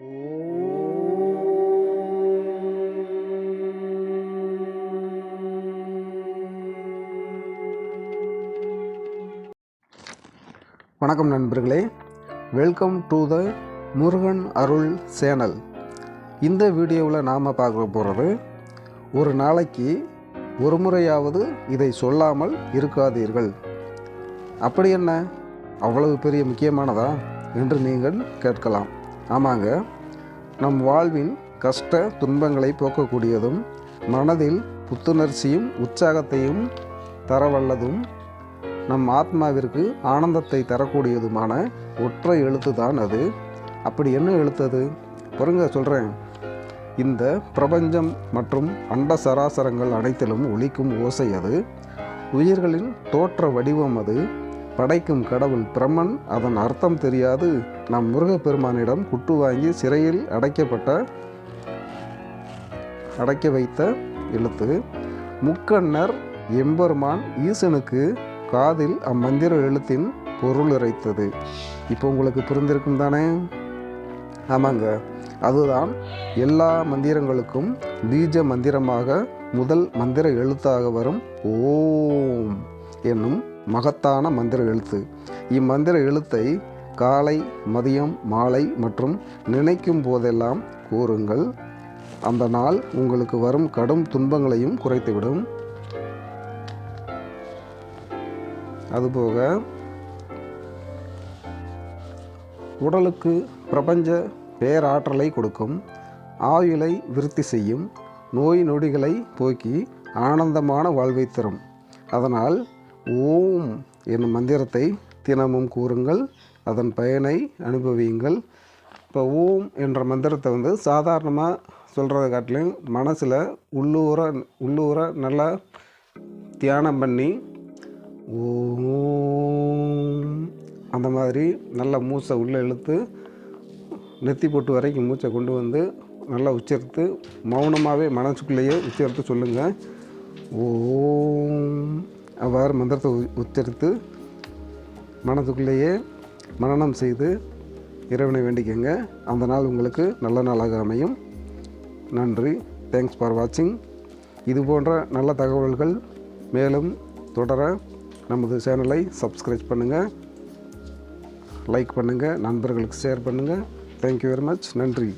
வணக்கம் நண்பர்களே. Welcome to the Murugan Arul channel. இந்த வீடியோவில் நாம் பார்க்க போகிறது ஒரு நாளைக்கு ஒரு முறையாவது இதை சொல்லாமல் இருக்காதீர்கள். அப்படி என்ன? அவ்வளவு பெரிய முக்கியமானதா? என்று நீங்கள் கேட்கலாம். ஆமாங்க. நம் வாழ்வின் கஷ்ட துன்பங்களை போக்கக்கூடியதும் மனதில் புத்துணர்ச்சியும் உற்சாகத்தையும் தரவல்லதும் நம் ஆத்மாவிற்கு ஆனந்தத்தை தரக்கூடியதுமான ஒற்றை எழுத்து தான் அது. அப்படி என்ன எழுத்தது பொறுங்க சொல்கிறேன் இந்த பிரபஞ்சம் மற்றும் அண்ட சராசரங்கள் அனைத்திலும் ஒழிக்கும் ஓசை அது. உயிர்களின் தோற்ற வடிவம் அது. படைக்கும் கடவுள் பிரம்மன் அதன் அர்த்தம் தெரியாது. நம் முருகப்பெருமானிடம் குட்டு வாங்கி சிறையில் அடைக்கப்பட்ட அடைக்க வைத்த எழுத்து முக்கண்ணர் எம்பெருமான் ஈசனுக்கு காதில் அம்மந்திர எழுத்தின் பொருள் இறைத்தது. இப்போ உங்களுக்கு புரிந்திருக்கும் தானே? ஆமாங்க. அதுதான் எல்லா மந்திரங்களுக்கும் பீஜ மந்திரமாக முதல் மந்திர எழுத்தாக வரும் ஓம் என்னும் மகத்தான மந்திர எழுத்து. இம்மந்திர எழுத்தை காலை மதியம் மாலை மற்றும் நினைக்கும் போதெல்லாம் கூறுங்கள். அந்த நாள் உங்களுக்கு வரும் கடும் துன்பங்களையும் குறைத்துவிடும். அதுபோக உடலுக்கு பிரபஞ்ச பேராற்றலை கொடுக்கும். ஆயுளை விருத்தி செய்யும். நோய் நொடிகளை போக்கி ஆனந்தமான வாழ்வை தரும். அதனால் ஓம் என்னும் மந்திரத்தை தினமும் கூறுங்கள் அதன் பயனை அனுபவியுங்கள். இப்போ ஓம் என்ற மந்திரத்தை வந்து சாதாரணமாக சொல்கிறத காட்டிலையும் மனசில் உள்ளூர உள்ளூர நல்லா தியானம் பண்ணி ஓம் அந்த மாதிரி நல்லா மூச்சை உள்ளே இழுத்து நெத்தி போட்டு வரைக்கும் மூச்சை கொண்டு வந்து நல்லா உச்சரித்து மௌனமாகவே மனசுக்குள்ளேயே உச்சரித்து சொல்லுங்கள் ஓம் அவ்வாறு மந்திரத்தை உ- உச்சரித்து மனதுக்குள்ளேயே மனநம் செய்து இறைவனை வேண்டிக்கங்க. அந்த நாள் உங்களுக்கு நல்ல நாளாக அமையும். நன்றி. தேங்க்ஸ் ஃபார் வாட்சிங் இது போன்ற நல்ல தகவல்கள் மேலும் தொடர நமது சேனலை சப்ஸ்கிரைப் பண்ணுங்கள் லைக் பண்ணுங்கள் நண்பர்களுக்கு ஷேர் பண்ணுங்கள் தேங்க்யூ வெரி மச் நன்றி.